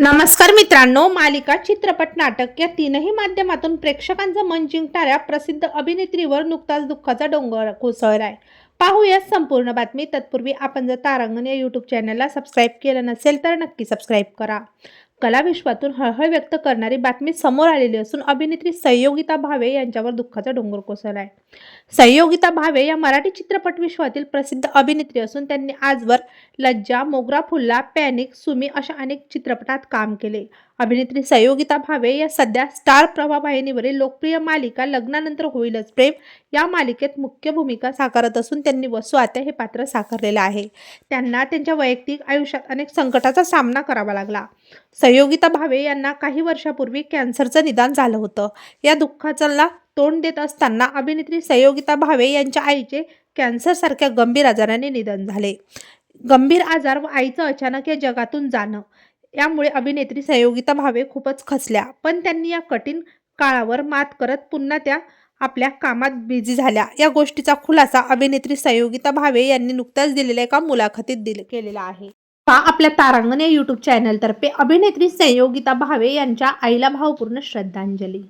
नमस्कार मित्रांनो मालिका चित्रपट नाटक या तीनही माध्यमातून प्रेक्षकांचं मन जिंकणाऱ्या प्रसिद्ध अभिनेत्रीवर नुकताच दुःखाचा डोंगर कोसळलाय पाहूया संपूर्ण बातमी. तत्पूर्वी आपण जर तारांगण या यूट्यूब चॅनलला सबस्क्राईब केलं नसेल तर नक्की सबस्क्राईब करा. कलाविश्वातून हळहळ व्यक्त करणारी बातमी समोर आलेली असून अभिनेत्री संयोगिता भावे यांच्यावर दुःखाचा डोंगर कोसळलाय. संयोगिता भावे या मराठी चित्रपट विश्वातील प्रसिद्ध अभिनेत्री असून त्यांनी आजवर लज्जा मोगरा फुल्ला पॅनिक सुमी अशा अनेक चित्रपटात काम केले. अभिनेत्री संयोगिता भावे या सध्या स्टार प्रभा वाहिनीवरील लोकप्रिय मालिका लग्नानंतर होईलच प्रेम या मालिकेत मुख्य भूमिका साकारत असून त्यांनी वसू आत्या हे पात्र साकारलेलं आहे. त्यांना त्यांच्या वैयक्तिक आयुष्यात अनेक संकटाचा सामना करावा लागला. संयोगिता भावे यांना काही वर्षापूर्वी कॅन्सरचं निदान झालं होतं. या दुःखाचाला तोंड देत असताना अभिनेत्री संयोगिता भावे यांच्या आईचे कॅन्सरसारख्या गंभीर आजाराने निधन झाले. गंभीर आजार व आईचं अचानक या जगातून जाणं. यामुळे अभिनेत्री सहयोगिता भावे खूपच खचल्या. पण त्यांनी या कठीण काळावर मात करत पुन्हा त्या आपल्या कामात बिझी झाल्या. या गोष्टीचा खुलासा अभिनेत्री सहयोगिता भावे यांनी नुकत्याच दिलेल्या एका मुलाखतीत दिल केलेला आहे. पहा आपल्या तारांगण या यूट्यूब चॅनलतर्फे अभिनेत्री संयोगिता भावे यांच्या आईला भावपूर्ण श्रद्धांजली.